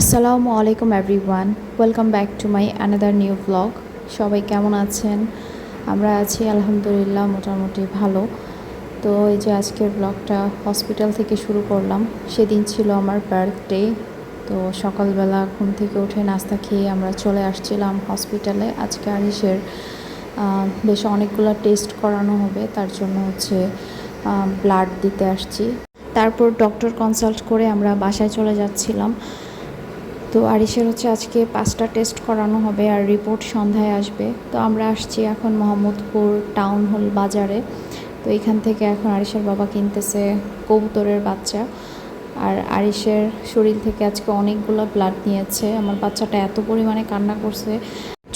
আসসালামু আলাইকুম everyone welcome back to my another new blog সবাই কেমন আছেন? আমরা আছি, আলহামদুলিল্লাহ, মোটামুটি ভালো। তো এই যে আজকের ব্লগটা হসপিটাল থেকে শুরু করলাম। সেদিন ছিল আমার বার্থডে তো সকালবেলা ঘুম থেকে উঠে নাস্তা খেয়ে আমরা চলে আসছিলাম হসপিটালে আজকে আরিসের বেশ অনেকগুলো টেস্ট করানো হবে। তার জন্য হচ্ছে ব্লাড দিতে আসছি। তারপর ডক্টর কনসাল্ট করে আমরা বাসায় চলে যাচ্ছিলাম। তো আরিসের হচ্ছে আজকে পাঁচটা টেস্ট করানো হবে আর রিপোর্ট সন্ধ্যায় আসবে। তো আমরা আসছি এখন মোহাম্মদপুর টাউন হল বাজারে। তো এখান থেকে এখন আরিসের বাবা কিনতেছে কবুতরের বাচ্চা। আর আরিসের শরীর থেকে আজকে অনেকগুলো ব্লাড নিয়েছে। আমার বাচ্চাটা এত পরিমাণে কান্না করছে।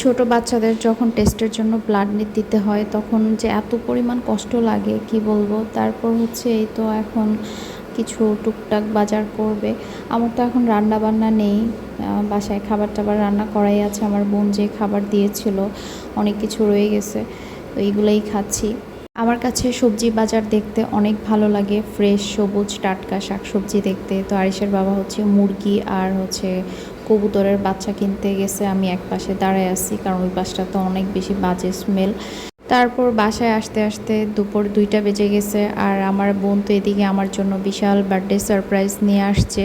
ছোট বাচ্চাদের যখন টেস্টের জন্য ব্লাড দিতে হয়, তখন যে এত পরিমাণ কষ্ট লাগে, কি বলব? তারপর হচ্ছে এই তো এখন কিছু টুকটাক বাজার করবে। আমার তো এখন রান্না বান্না নেই বাসায় খাবার টাবার রান্না করাই আছে। আমার বোন যে খাবার দিয়েছিল, অনেক কিছু রয়ে গেছে তো এইগুলোই খাচ্ছি। আমার কাছে সবজি বাজার দেখতে অনেক ভালো লাগে। ফ্রেশ সবুজ টাটকা শাকসবজি দেখতে। তো আরিসের বাবা হচ্ছে মুরগি আর হচ্ছে কবুতরের বাচ্চা কিনতে গেছে। আমি এক পাশে দাঁড়ায় আছি, কারণ ওই পাশটা তো অনেক বেশি বাজে স্মেল তারপর বাসায় আসতে আসতে দুপুর দুইটা বেজে গেছে আর আমার বোন তো এদিকে আমার জন্য বিশাল বার্থডে সারপ্রাইজ নিয়ে আসছে।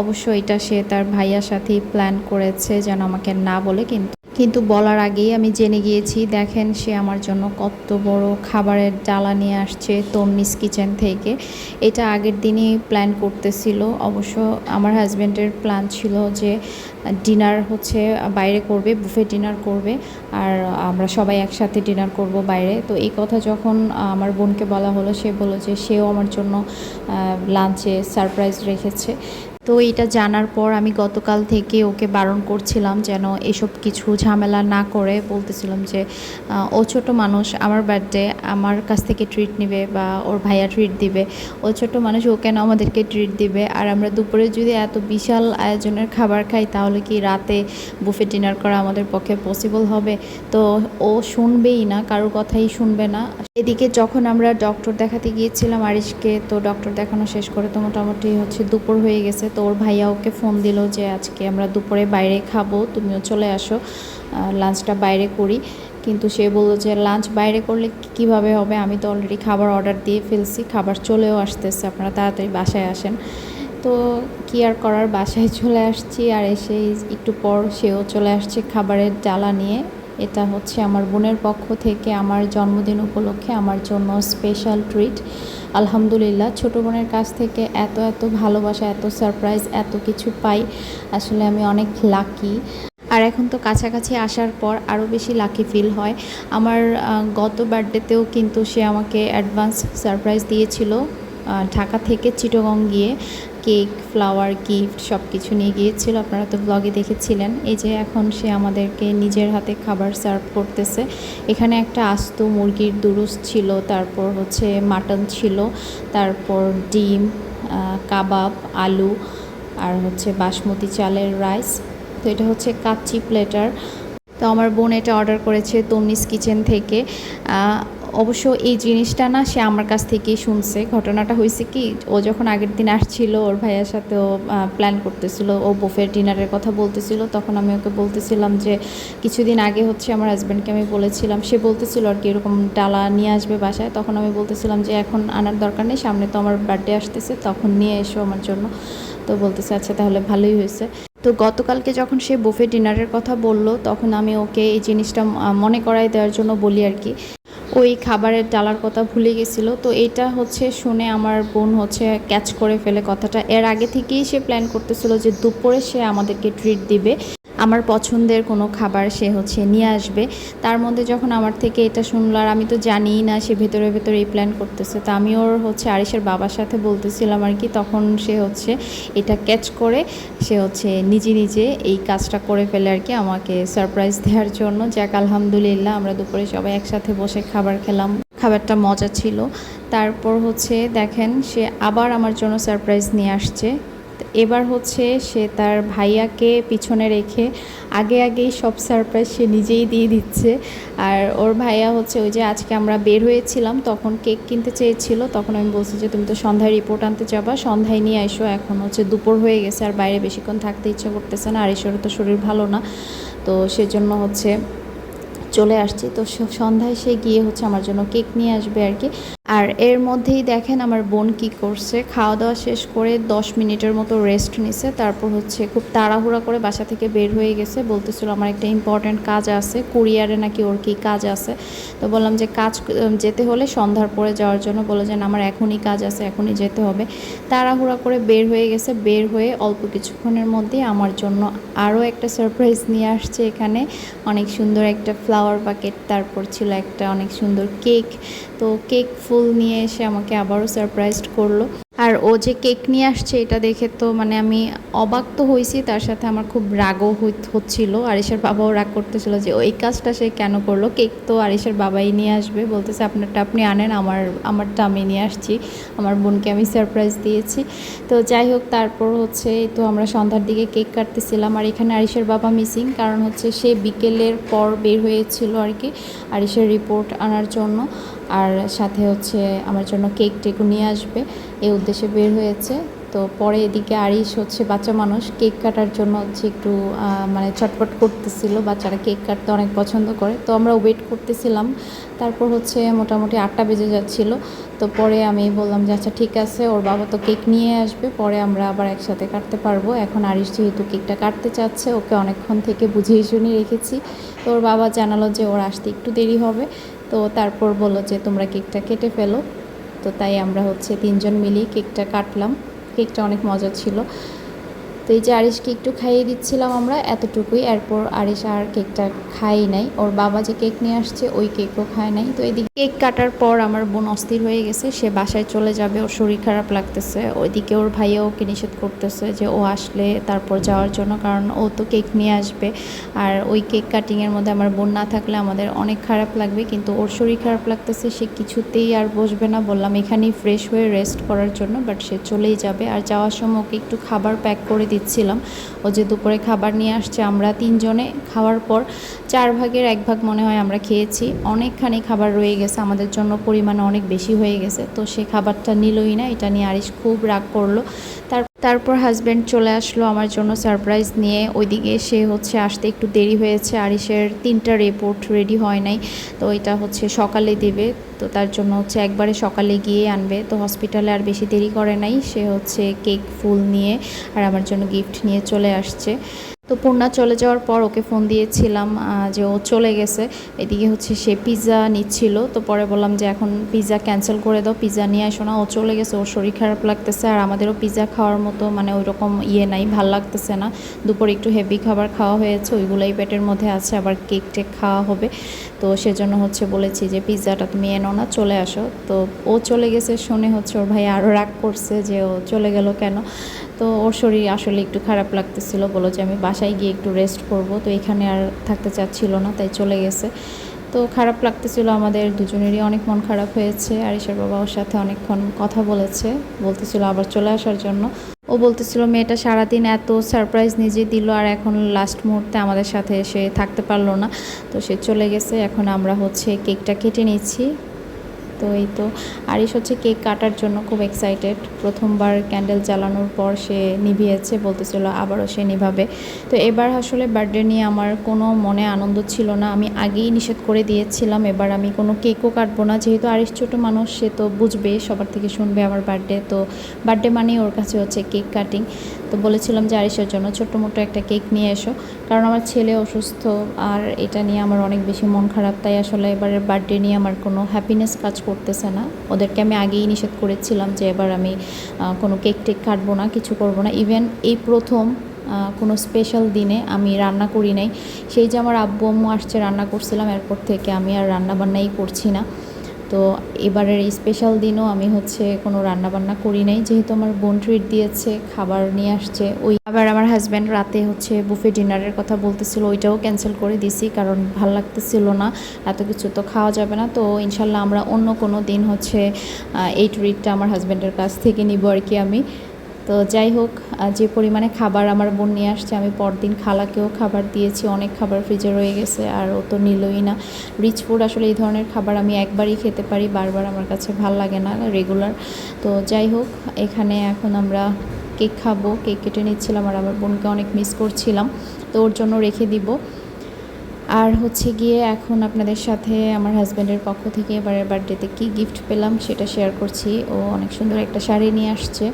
অবশ্য এটা সে তার ভাইয়ার সাথেই প্ল্যান করেছে যেন আমাকে না বলে, কিন্তু কিন্তু বলার আগেই আমি জেনে গিয়েছি, দেখেন সে আমার জন্য কত বড় খাবারের ডালা নিয়ে আসছে তন্নিস কিচেন থেকে। এটা আগের দিনই প্ল্যান করতেছিল। অবশ্য আমার হাজব্যান্ডের প্ল্যান ছিল যে ডিনার হচ্ছে বাইরে করবে, বুফে ডিনার করবে, আর আমরা সবাই একসাথে ডিনার করব বাইরে। তো এই কথা যখন আমার বোনকে বলা হলো, সে বলল যে সেও আমার জন্য লাঞ্চে সারপ্রাইজ রেখেছে। তো এটা জানার পর আমি গতকাল থেকে ওকে বারণ করছিলাম যেন এসব কিছু ঝামেলা না করে বলতেছিলাম যে ও ছোট মানুষ, আমার বার্থডে আমার কাছ থেকে ট্রিট নেবে বা ওর ভাইয়া ট্রিট দিবে। ও ছোট মানুষ, ও কেন আমাদেরকে ট্রিট দিবে? আর আমরা দুপুরে যদি এত বিশাল আয়োজনের খাবার খাই, তাহলে কি রাতে বুফে ডিনার করা আমাদের পক্ষে পসিবল হবে? তো ও শুনবেই না কারোর কথাই শুনবে না। এদিকে যখন আমরা ডক্টর দেখাতে গিয়েছিলাম আরিশকে, তো ডক্টর দেখানো শেষ করে তো মোটামুটি হচ্ছে দুপুর হয়ে গেছে। তো ওর ভাইয়া ওকে ফোন দিল যে আজকে আমরা দুপুরে বাইরে খাব, তুমিও চলে আসো লাঞ্চটা বাইরে করি। কিন্তু সে বলল যে লাঞ্চ বাইরে করলে কীভাবে হবে? আমি তো অলরেডি খাবার অর্ডার দিয়ে ফেলছি, খাবার চলেও আসতেছে, আপনারা তাড়াতাড়ি বাসায় আসেন। তো কি আর করার, বাসায় চলে আসছি আর এসে একটু পর সেও চলে আসছে খাবারের ডালা নিয়ে। এটা হচ্ছে আমার বোনের পক্ষ থেকে, আমার জন্মদিন উপলক্ষে, আমার জন্য স্পেশাল ট্রিট আলহামদুলিল্লাহ, ছোট বোনের কাছ থেকে এত এত ভালোবাসা, এত সারপ্রাইজ এত কিছু পাই। আসলে আমি অনেক লাকি আর এখন তো কাছাকাছি আসার পর আরও বেশি লাকি ফিল হয়। আমার গত বার্থডেতেও কিন্তু সে আমাকে অ্যাডভান্স সারপ্রাইজ দিয়েছিল ঢাকা থেকে চিটগং গিয়ে। কেক, ফ্লাওয়ার, গিফট সব কিছু নিয়ে গিয়েছিল। আপনারা তো ব্লগে দেখেছিলেন। এই যে এখন সে আমাদেরকে নিজের হাতে খাবার সার্ভ করতেছে। এখানে একটা আস্ত মুরগির দুরুস ছিল, তারপর হচ্ছে মাটন ছিল, তারপর ডিম কাবাব, আলু, আর হচ্ছে বাসমতি চালের রাইস তো এটা হচ্ছে কাচ্চি প্লেটার তো আমার বোন এটা অর্ডার করেছে তন্নিস কিচেন থেকে। অবশ্য এই জিনিসটা না সে আমার কাছ থেকেই শুনছে। ঘটনাটা হয়েছে কি, ও যখন আগের দিন আসছিল, ওর ভাইয়ের সাথে ও প্ল্যান করতেছিল, ও বুফের ডিনারের কথা বলতেছিল, তখন আমি ওকে বলতেছিলাম যে, কিছুদিন আগে হচ্ছে আমার হাজব্যান্ডকে আমি বলেছিলাম। সে বলতেছিল আর কি, এরকম ডালা নিয়ে আসবে বাসায়। তখন আমি বলতেছিলাম যে, এখন আনার দরকার নেই, সামনে তো আমার বার্থডে আসতেছে, তখন নিয়ে এসো আমার জন্য। তো বলতেছে আচ্ছা তাহলে ভালোই হয়েছে। তো গতকালকে যখন সে বুফে ডিনারের কথা বলল, তখন আমি ওকে এই জিনিসটা মনে করাই দেওয়ার জন্য বলি আর কি। ওই খাবারের ডালার কথা ভুলে গেছিল। তো এটা হচ্ছে শুনে আমার বোন হচ্ছে ক্যাচ করে ফেলে কথাটা। এর আগে থেকেই সে প্ল্যান করতেছিল যে দুপুরে সে আমাদেরকে ট্রিট দিবে। আমার পছন্দের কোনো খাবার সে হচ্ছে নিয়ে আসবে। তার মধ্যে যখন আমার থেকে এটা শুনলো, আর আমি তো জানিই না সে ভেতরে ভেতরে এই প্ল্যান করতেছে, তো আমি ওর হচ্ছে আরিসের বাবার সাথে বলতেছিলাম আর কি, তখন সে হচ্ছে এটা ক্যাচ করে, সে হচ্ছে নিজে নিজে এই কাজটা করে ফেলে আর কি আমাকে সারপ্রাইজ দেওয়ার জন্য। যাক, আলহামদুলিল্লাহ, আমরা দুপুরে সবাই একসাথে বসে খাবার খেলাম। খাবারটা মজা ছিল। তারপর হচ্ছে দেখেন, সে আবার আমার জন্য সারপ্রাইজ নিয়ে আসছে। এবার হচ্ছে সে তার ভাইয়াকে পিছনে রেখে আগে আগেই সব সারপ্রাইজ সে নিজেই দিয়ে দিচ্ছে। আর ওর ভাইয়া হচ্ছে ওই যে আজকে আমরা বের হয়েছিলাম, তখন কেক কিনতে চেয়েছিল, তখন আমি বলছি যে, তুমি তো সন্ধ্যায় রিপোর্ট আনতে যাবা, সন্ধ্যায় নিয়ে এসো, এখন হচ্ছে দুপুর হয়ে গেছে, আর বাইরে বেশিক্ষণ থাকতে ইচ্ছা করতেছে না, আর ঈশ্বরের তো শরীর ভালো না। তো সেজন্য হচ্ছে চলে আসছি। তো সন্ধ্যায় সে গিয়ে হচ্ছে আমার জন্য কেক নিয়ে আসবে আর কি। আর এর মধ্যেই দেখেন আমার বোন কি করছে। খাওয়া দাওয়া শেষ করে দশ মিনিটের মতো রেস্ট নিছে। তারপর হচ্ছে খুব তাড়াহুড়া করে বাসা থেকে বের হয়ে গেছে। বলতেছিল, আমার একটা ইম্পর্ট্যান্ট কাজ আছে। কুরিয়ারে নাকি ওর কি কাজ আছে? তো বললাম যে, কাজ যেতে হলে সন্ধ্যার পরে যাওয়ার জন্য। বলে যে আমার এখনই কাজ আছে, এখনই যেতে হবে। তাড়াহুড়া করে বের হয়ে গেছে। বের হয়ে অল্প কিছুক্ষণের মধ্যে আমার জন্য আরও একটা সারপ্রাইজ নিয়ে আসছে এখানে। অনেক সুন্দর একটা ফ্লাওয়ার বাকেট তারপর ছিল একটা অনেক সুন্দর কেক তো কেক ফুল নিয়ে এসে আমাকে আবারও সারপ্রাইজ করল। আর ও যে কেক নিয়ে আসছে, এটা দেখে তো মানে আমি অবাক তো হয়েছি তার সাথে আমার খুব রাগও হচ্ছিল। আরিসের বাবাও রাগ করতেছিল যে, ওই কাজটা সে কেন করল? কেক তো আরিসের বাবাই নিয়ে আসবে। বলতেছে, আপনারটা আপনি আনেন, আমার, আমারটা আমি নিয়ে আসছি। আমার বোনকে আমি সারপ্রাইজ দিয়েছি। তো যাই হোক, তারপর হচ্ছে তো আমরা সন্ধ্যার দিকে কেক কাটতেছিলাম। আর এখানে আরিসের বাবা মিসিং কারণ হচ্ছে সে বিকেলের পর বের হয়েছিল আর কি আরিসের রিপোর্ট আনার জন্য। আর সাথে হচ্ছে আমার জন্য কেক টেকও নিয়ে আসবে। এই উদ্দেশ্যে বের হয়েছে। তো পরে এদিকে আরিশ হচ্ছে বাচ্চা মানুষ। কেক কাটার জন্য হচ্ছে একটু মানে চটপট করতেছিল। বাচ্চারা কেক কাটতে অনেক পছন্দ করে। তো আমরা ওয়েট করতেছিলাম। তারপর হচ্ছে মোটামুটি আটটা বেজে যাচ্ছিল। তো পরে আমি বললাম যে আচ্ছা ঠিক আছে, ওর বাবা তো কেক নিয়ে আসবে। পরে আমরা আবার একসাথে কাটতে পারব। এখন আরিশ যেহেতু কেকটা কাটতে চাচ্ছে, ওকে অনেকক্ষণ থেকে বুঝিয়ে শুনিয়ে রেখেছি। তো ওর বাবা জানালো যে, ওর আসতে একটু দেরি হবে। তো তারপর বলল যে, তোমরা কেকটা কেটে ফেলো। তো তাই আমরা হচ্ছে তিনজন মিলেই কেকটা কাটলাম। কেকটা অনেক মজা ছিল। তো এই যে আরিশকে একটু খাইয়ে দিচ্ছিলাম আমরা, এতটুকুই। এরপর আরিশ আর কেকটা খাই নাই। ওর বাবা যে কেক নিয়ে আসছে, ওই কেকও খায় নাই। তো এদিকে কেক কাটার পর আমার বোন অস্থির হয়ে গেছে। সে বাসায় চলে যাবে, ওর শরীর খারাপ লাগতেছে। ওইদিকে ওর ভাইয়া ওকে নিষেধ করতেছে যে ও আসলে তারপর যাওয়ার জন্য, কারণ ও তো কেক নিয়ে আসবে। আর ওই কেক কাটিংয়ের মধ্যে আমার বোন না থাকলে আমাদের অনেক খারাপ লাগবে, কিন্তু ওর শরীর খারাপ লাগতেছে, সে কিছুতেই আর বসবে না। বললাম, এখানেই ফ্রেশ হয়ে রেস্ট করার জন্য। বাট সে চলেই যাবে। আর যাওয়ার সময় ওকে একটু খাবার প্যাক করে দিচ্ছিলাম। ও যে দুপুরে খাবার নিয়ে আসছে, আমরা তিনজনে খাওয়ার পর চার ভাগের এক ভাগ মনে হয় আমরা খেয়েছি। অনেকখানি খাবার রয়ে গেছে, আমাদের জন্য পরিমাণ অনেক বেশি হয়ে গেছে। তো সে খাবারটা নিলই না, এটা নিয়ে আরিশ খুব রাগ করল। তার, তারপর হাজব্যান্ড চলে আসলো আমার জন্য সারপ্রাইজ নিয়ে। ওইদিকে সে হচ্ছে আসতে একটু দেরি হয়েছে, আরিশের তিনটা রিপোর্ট রেডি হয় নাই। তো এটা হচ্ছে সকালে দেবে। তো তার জন্য হচ্ছে একবারে সকালে গিয়ে আনবে। তো হসপিটালে আর বেশি দেরি করে নাই। সে হচ্ছে কেক ফুল নিয়ে আর আমার জন্য গিফট নিয়ে চলে আসছে। তো পূর্ণা চলে যাওয়ার পর ওকে ফোন দিয়েছিলাম যে ও চলে গেছে। এদিকে হচ্ছে সে পিৎজা নিচ্ছিল। তো পরে বললাম যে এখন পিৎজা ক্যান্সেল করে দাও পিৎজা নিয়ে আসো না। ও চলে গেছে, ওর শরীর খারাপ লাগতেছে। আর আমাদেরও পিৎজা খাওয়ার মতো মানে ওই রকম ইয়ে নাই, ভালো লাগতেছে না। দুপুরে একটু হেভি খাবার খাওয়া হয়েছে, ওইগুলোই পেটের মধ্যে আছে, আবার কেক টেক খাওয়া হবে। তো সেজন্য হচ্ছে বলেছি যে পিৎজাটা তুমি এনো না চলে আসো। তো ও চলে গেছে শুনে হচ্ছে ওর ভাই আরও রাগ করছে যে ও চলে গেল কেন? তো ওর শরীর আসলে একটু খারাপ লাগতেছিল বলো যে আমি বাসায় গিয়ে একটু রেস্ট করব। তো এখানে আর থাকতে চাচ্ছিল না, তাই চলে গেছে। তো খারাপ লাগতেছিল আমাদের দুজনেরই, অনেক মন খারাপ হয়েছে। আর ঈশ্বর বাবা ওর সাথে অনেকক্ষণ কথা বলেছে, বলতেছিল আবার চলে আসার জন্য। ও বলতেছিল, মেয়েটা সারাদিন এত সারপ্রাইজ নিজে দিল আর এখন লাস্ট মুহূর্তে আমাদের সাথে এসে থাকতে পারল না। তো সে চলে গেছে। এখন আমরা হচ্ছে কেকটা কেটে নিচ্ছি। তো এই তো আরিশ হচ্ছে কেক কাটার জন্য খুব এক্সাইটেড প্রথমবার ক্যান্ডেল জ্বালানোর পর সে নিভিয়েছে, বলতেছিল আবারও সে নিভাবে। তো এবার আসলে বার্থডে নিয়ে আমার কোনো মনে আনন্দ ছিল না। আমি আগেই নিষেধ করে দিয়েছিলাম, এবার আমি কোনো কেকও কাটবো না। যেহেতু আরিশ ছোটো মানুষ, সে তো বুঝবে, সবার থেকে শুনবে আমার বার্থডে তো বার্থডে মানেই ওর কাছে হচ্ছে কেক কাটিং তো বলেছিলাম যে আরিশের জন্য ছোট্ট মোটো একটা কেক নিয়ে এসো। কারণ আমার ছেলে অসুস্থ আর এটা নিয়ে আমার অনেক বেশি মন খারাপ, তাই আসলে এবারের বার্থডে নিয়ে আমার কোনো হ্যাপিনেস কাজ করতেছে না। ওদেরকে আমি আগেই নিষেধ করেছিলাম যে এবার আমি কোনো কেক টেক কাটবো না, কিছু করব না। ইভেন এই প্রথম কোনো স্পেশাল দিনে আমি রান্না করি নাই। সেই যে আমার আব্বু আম্মু আসছে রান্না করছিলাম, এরপর থেকে আমি আর রান্না বান্নাই করছি না। তো এবারের স্পেশাল দিনও আমি হচ্ছে কোনো রান্না বান্না করি নাই। যেহেতু আমার বোন ট্রিট দিয়েছে, খাবার নিয়ে আসছে, ওই আবার আমার হাজব্যান্ড রাতে হচ্ছে বুফে ডিনারের কথা বলতেছিল, ওইটাও ক্যান্সেল করে দিছি কারণ ভালো লাগতেছিল না, এত কিছু তো খাওয়া যাবে না। তো ইনশাল্লাহ আমরা অন্য কোনো দিন হচ্ছে এই ট্রিটটা আমার হাজব্যান্ডের কাছ থেকে নিব আর কি আমি। তো যাই হোক যে পরিমাণে খাবার আমার বোন নিয়ে আসছে, আমি পরদিন খালাকেও খাবার দিয়েছি, অনেক খাবার ফ্রিজে রয়ে গেছে, আর ও তো নিলই না। রিচ ফুড আসলে এই ধরনের খাবার আমি একবারই খেতে পারি, বারবার আমার কাছে ভালো লাগে না রেগুলার তো যাই হোক, এখানে এখন আমরা কেক খাব কেক কেটে নিচ্ছিলাম, আর আমার বোনকে অনেক মিস করছিলাম, তো ওর জন্য রেখে দিব। আর হচ্ছে গিয়ে এখন আপনাদের সাথে আমার হাজব্যান্ডের পক্ষ থেকে এবারের বার্থডেতে কী গিফট পেলাম সেটা শেয়ার করছি। ও অনেক সুন্দর একটা শাড়ি নিয়ে আসছে।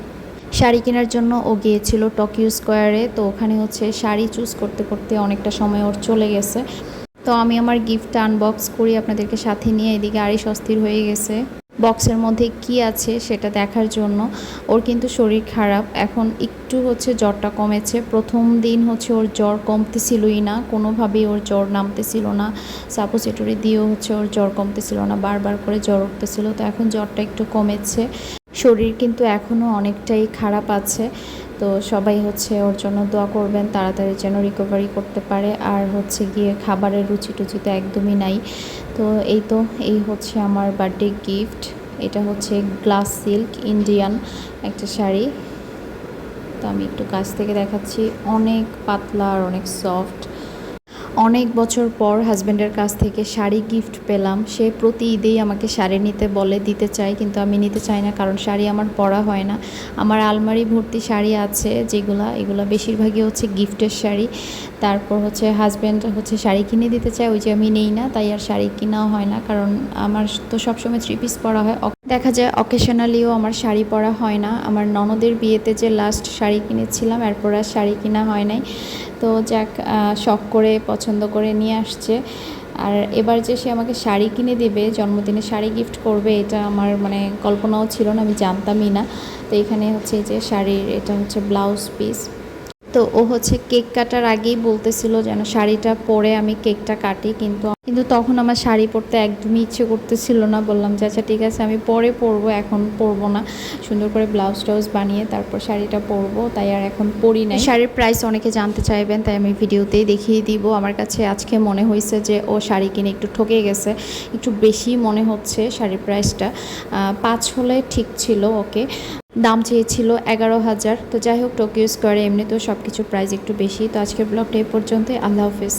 শাড়ি কেনার জন্য ও গিয়েছিল টোকিও স্কোয়ারে, তো ওখানে হচ্ছে শাড়ি চুজ করতে করতে অনেকটা সময় ওর চলে গেছে। তো আমি আমার গিফটটা আনবক্স করি আপনাদেরকে সাথে নিয়ে, এদিকে আরই অস্থির হয়ে গেছে। বক্সের মধ্যে কি আছে সেটা দেখার জন্য। ওর কিন্তু শরীর খারাপ, এখন একটু হচ্ছে জ্বরটা কমেছে। প্রথম দিন হচ্ছে ওর জ্বর কমতেছিলই না, কোনোভাবেই ওর জ্বর নামতেছিল না। সাপোজিটরি দিয়েও হচ্ছে ওর জ্বর কমতেছিল না, বারবার করে জ্বর উঠতেছিল, তো এখন জ্বরটা একটু কমেছে। শরীর কিন্তু এখনও অনেকটাই খারাপ আছে। তো সবাই হচ্ছে ওর জন্য দোয়া করবেন, তাড়াতাড়ি যেন রিকভারি করতে পারে। আর হচ্ছে গিয়ে খাবারের রুচি টুচি তো একদমই নাই। তো এই তো, এই হচ্ছে আমার বার্থডে গিফট এটা হচ্ছে গ্লাস সিল্ক ইন্ডিয়ান একটা শাড়ি। তো আমি একটু কাছ থেকে দেখাচ্ছি। অনেক পাতলা আর অনেক সফট অনেক বছর পর হাজব্যান্ডের কাছ থেকে শাড়ি গিফট পেলাম। সে প্রতি ঈদেই আমাকে শাড়ি নিতে বলে, দিতে চাই কিন্তু আমি নিতে চাই না কারণ শাড়ি আমার পরা হয় না। আমার আলমারি ভর্তি শাড়ি আছে যেগুলা, এগুলো বেশিরভাগই হচ্ছে গিফটের শাড়ি। তারপর হচ্ছে হাজব্যান্ড হচ্ছে শাড়ি কিনে দিতে চায়, ওই যে আমি নেই না, তাই আর শাড়ি কেনাও হয় না কারণ আমার তো সবসময় থ্রি পিস পরা হয়। দেখা যায় অকেশনালিও আমার শাড়ি পরা হয় না। আমার ননদের বিয়েতে যে লাস্ট শাড়ি কিনেছিলাম, এরপর আর শাড়ি কিনা হয় নাই। তো যাক শখ করে, পছন্দ করে নিয়ে আসছে। আর এবার যে সে আমাকে শাড়ি কিনে দেবে, জন্মদিনে শাড়ি গিফট করবে, এটা আমার মানে কল্পনাও ছিল না, আমি জানতামই না। তো এখানে হচ্ছে যে শাড়ির, এটা হচ্ছে ব্লাউজ পিস তো ও হচ্ছে কেক কাটার আগেই বলতেছিল যেন শাড়িটা পরে আমি কেকটা কাটি, কিন্তু কিন্তু তখন আমার শাড়ি পরতে একদমই ইচ্ছে করতেছিল না। বললাম যে আচ্ছা ঠিক আছে, আমি পরে পরবো, এখন পরবো না। সুন্দর করে ব্লাউজ টাউজ বানিয়ে তারপর শাড়িটা পরবো, তাই আর এখন পরি নাই। শাড়ির প্রাইস অনেকে জানতে চাইবেন, তাই আমি ভিডিওতেই দেখিয়ে দিব। আমার কাছে আজকে মনে হয়েছে যে, ও শাড়ি কিনে একটু ঠকে গেছে, একটু বেশি মনে হচ্ছে শাড়ির প্রাইসটা পাঁচ হলে ঠিক ছিল ওকে। দাম চেয়েছিল এগারো হাজার। তো যাই হোক টোকিও স্কোয়ারে এমনিতেও সব কিছুর প্রাইস একটু বেশি। তো আজকের ব্লগটা এ পর্যন্তই। আল্লাহ হাফিজ।